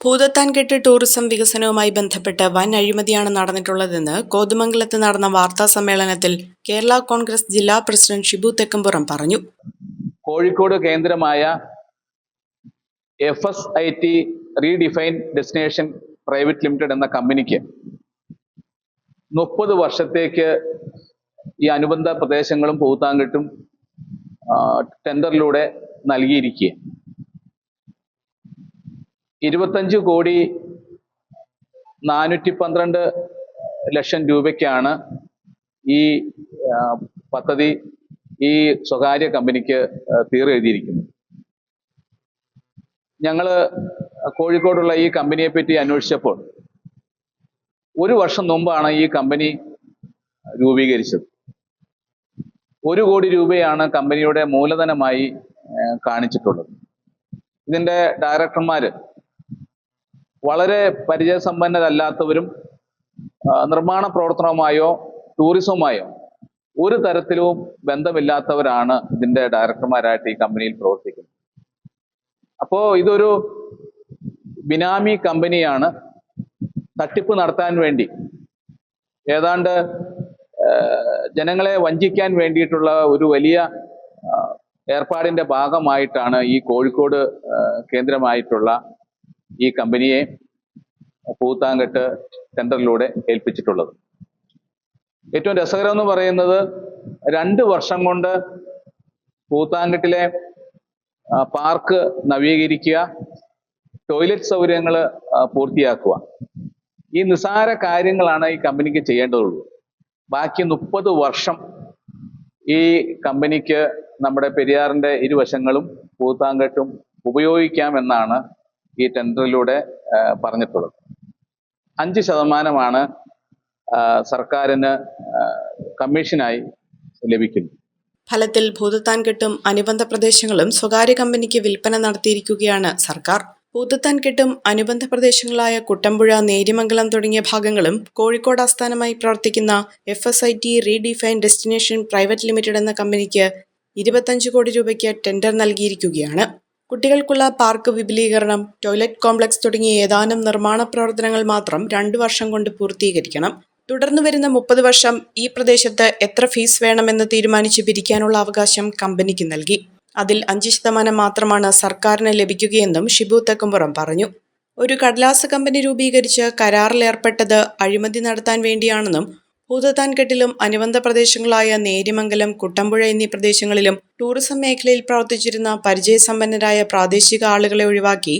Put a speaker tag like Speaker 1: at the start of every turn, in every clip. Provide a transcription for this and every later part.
Speaker 1: Bhoothathankettu tourism വികസനവുമായി ബന്ധപ്പെട്ട് വൻ അഴിമതിയാണ് നടന്നിട്ടുള്ളതെന്ന് കോതുമംഗലത്ത് നടന്ന വാർത്താ സമ്മേളനത്തിൽ കേരള കോൺഗ്രസ് ജില്ലാ പ്രസിഡന്റ് ഷിബു തെക്കമ്പുറം പറഞ്ഞു.
Speaker 2: കോഴിക്കോട് കേന്ദ്രമായ F S I T redefine destination private limited എന്ന കമ്പനിക്ക് മുപ്പത് വർഷത്തേക്ക് ഈ അനുബന്ധ പ്രദേശങ്ങളും പൂത്താങ്കെട്ടും ടെൻഡറിലൂടെ നൽകിയിരിക്കുക ഇരുപത്തഞ്ച് കോടി നാനൂറ്റി പന്ത്രണ്ട് ലക്ഷം രൂപയ്ക്കാണ് ഈ പദ്ധതി ഈ സ്വകാര്യ കമ്പനിക്ക് തീർ ഞങ്ങൾ കോഴിക്കോടുള്ള ഈ കമ്പനിയെ പറ്റി അന്വേഷിച്ചപ്പോൾ ഒരു വർഷം മുമ്പാണ് ഈ കമ്പനി രൂപീകരിച്ചത്. ഒരു കോടി രൂപയാണ് കമ്പനിയുടെ മൂലധനമായി കാണിച്ചിട്ടുള്ളത്. ഇതിന്റെ ഡയറക്ടർമാര് വളരെ പരിചയസമ്പന്നരല്ലാത്തവരും നിർമ്മാണ പ്രവർത്തനവുമായോ ടൂറിസവുമായോ ഒരു തരത്തിലും ബന്ധമില്ലാത്തവരാണ് ഇതിന്റെ ഡയറക്ടർമാരായിട്ട് ഈ കമ്പനിയിൽ പ്രവർത്തിക്കുന്നത്. അപ്പോ ഇതൊരു ബിനാമി കമ്പനിയാണ്. തട്ടിപ്പ് നടത്താൻ വേണ്ടി ഏതാണ്ട് ജനങ്ങളെ വഞ്ചിക്കാൻ വേണ്ടിയിട്ടുള്ള ഒരു വലിയ ഏർപ്പാടിന്റെ ഭാഗമായിട്ടാണ് ഈ കോഴിക്കോട് കേന്ദ്രമായിട്ടുള്ള ഈ കമ്പനിയെ പൂത്താങ്കെട്ട് ടെൻഡറിലൂടെ ഏൽപ്പിച്ചിട്ടുള്ളത്. ഏറ്റവും രസകരം എന്ന് പറയുന്നത് രണ്ട് വർഷം കൊണ്ട് പൂത്താങ്കെട്ടിലെ പാർക്ക് നവീകരിക്കുക ടോയ്ലറ്റ് സൗകര്യങ്ങൾ പൂർത്തിയാക്കുക. ഈ നിസ്സാര കാര്യങ്ങളാണ് ഈ കമ്പനിക്ക് ചെയ്യേണ്ടതുള്ളൂ. ബാക്കി മുപ്പത് വർഷം ഈ കമ്പനിക്ക് നമ്മുടെ പെരിയാറിന്റെ ഇരുവശങ്ങളും പൂത്താങ്കെട്ടും ഉപയോഗിക്കാമെന്നാണ് ഈ ടെൻഡറിലൂടെ പറഞ്ഞിട്ടുള്ളത്. അഞ്ച് ശതമാനമാണ് സർക്കാരിന് കമ്മീഷനായി ലഭിക്കുന്നത്.
Speaker 1: ഫലത്തിൽ ഭൂതത്താൻകെട്ടും അനുബന്ധ പ്രദേശങ്ങളും സ്വകാര്യ കമ്പനിക്ക് വിൽപ്പന നടത്തിയിരിക്കുകയാണ് സർക്കാർ. ഭൂതത്താൻകെട്ടും അനുബന്ധ പ്രദേശങ്ങളായ കുട്ടമ്പുഴ നേര്യമംഗലം തുടങ്ങിയ ഭാഗങ്ങളും കോഴിക്കോട് ആസ്ഥാനമായി പ്രവർത്തിക്കുന്ന F S I T redefine destination private limited എന്ന കമ്പനിക്ക് ഇരുപത്തഞ്ച് കോടി രൂപയ്ക്ക് ടെൻഡർ നൽകിയിരിക്കുകയാണ്. കുട്ടികൾക്കുള്ള പാർക്ക് വിപുലീകരണം ടോയ്ലറ്റ് കോംപ്ലക്സ് തുടങ്ങിയ ഏതാനും നിർമ്മാണ പ്രവർത്തനങ്ങൾ മാത്രം രണ്ടു വർഷം കൊണ്ട് പൂർത്തീകരിക്കണം. തുടർന്ന് വരുന്ന മുപ്പത് വർഷം ഈ പ്രദേശത്ത് എത്ര ഫീസ് വേണമെന്ന് തീരുമാനിച്ച് പിരിക്കാനുള്ള അവകാശം കമ്പനിക്ക് നൽകി. അതിൽ അഞ്ച് ശതമാനം മാത്രമാണ് സർക്കാരിന് ലഭിക്കുകയെന്നും ഷിബു തെക്കുംപുറം പറഞ്ഞു. ഒരു കടലാസ് കമ്പനി രൂപീകരിച്ച് കരാറിലേർപ്പെട്ടത് അഴിമതി നടത്താൻ വേണ്ടിയാണെന്നും ഭൂതത്താൻകെട്ടിലും അനുബന്ധ പ്രദേശങ്ങളായ നേരിമംഗലം കുട്ടമ്പുഴ എന്നീ പ്രദേശങ്ങളിലും ടൂറിസം മേഖലയിൽ പ്രവർത്തിച്ചിരുന്ന പരിചയസമ്പന്നരായ പ്രാദേശിക ആളുകളെ ഒഴിവാക്കി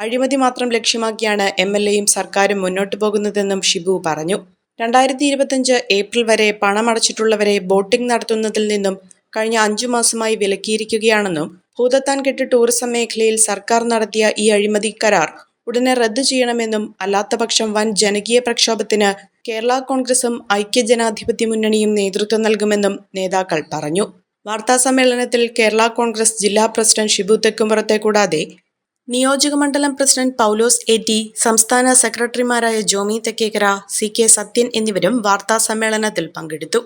Speaker 1: അഴിമതി മാത്രം ലക്ഷ്യമാക്കിയാണ് എം എൽ എയും സർക്കാരും മുന്നോട്ടു പോകുന്നതെന്നും ഷിബു പറഞ്ഞു. രണ്ടായിരത്തി ഇരുപത്തിയഞ്ച് ഏപ്രിൽ വരെ പണമടച്ചിട്ടുള്ളവരെ ബോട്ടിംഗ് നടത്തുന്നതിൽ നിന്നും കഴിഞ്ഞ അഞ്ചു മാസമായി വിലക്കിയിരിക്കുകയാണെന്നും ഭൂതത്താൻകെട്ട് ടൂറിസം മേഖലയിൽ സർക്കാർ നടത്തിയ ഈ അഴിമതി കരാർ ഉടനെ റദ്ദു ചെയ്യണമെന്നും അല്ലാത്തപക്ഷം വൻ ജനകീയ പ്രക്ഷോഭത്തിന് കേരള കോൺഗ്രസും ഐക്യജനാധിപത്യ മുന്നണിയും നേതൃത്വം നൽകുമെന്നും നേതാക്കൾ പറഞ്ഞു. വാർത്താ സമ്മേളനത്തിൽ കേരള കോൺഗ്രസ് ജില്ലാ പ്രസിഡന്റ് ഷിബു തെക്കുംപുറത്തെ കൂടാതെ നിയോജകമണ്ഡലം പ്രസിഡന്റ് പൗലോസ് എ ടി സംസ്ഥാന സെക്രട്ടറിമാരായ ജോമി തെക്കേക്കര സി കെ സത്യൻ എന്നിവരും വാർത്താ സമ്മേളനത്തിൽ പങ്കെടുത്തു.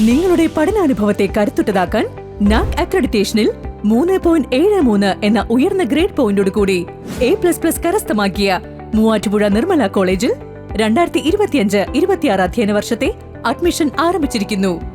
Speaker 3: നിങ്ങളുടെ പഠനാനുഭവത്തെ കരുത്തുറ്റതാക്കാൻ നാക് അക്രഡിറ്റേഷനിൽ മൂന്ന് പോയിന്റ് ഏഴ് മൂന്ന് എന്ന ഉയർന്ന ഗ്രേഡ് പോയിന്റോട് കൂടി എ പ്ലസ് പ്ലസ് കരസ്ഥമാക്കിയ മൂവാറ്റുപുഴ നിർമ്മല കോളേജിൽ രണ്ടായിരത്തി ഇരുപത്തിയഞ്ച് ഇരുപത്തിയാറ് അധ്യയന വർഷത്തെ അഡ്മിഷൻ ആരംഭിച്ചിരിക്കുന്നു.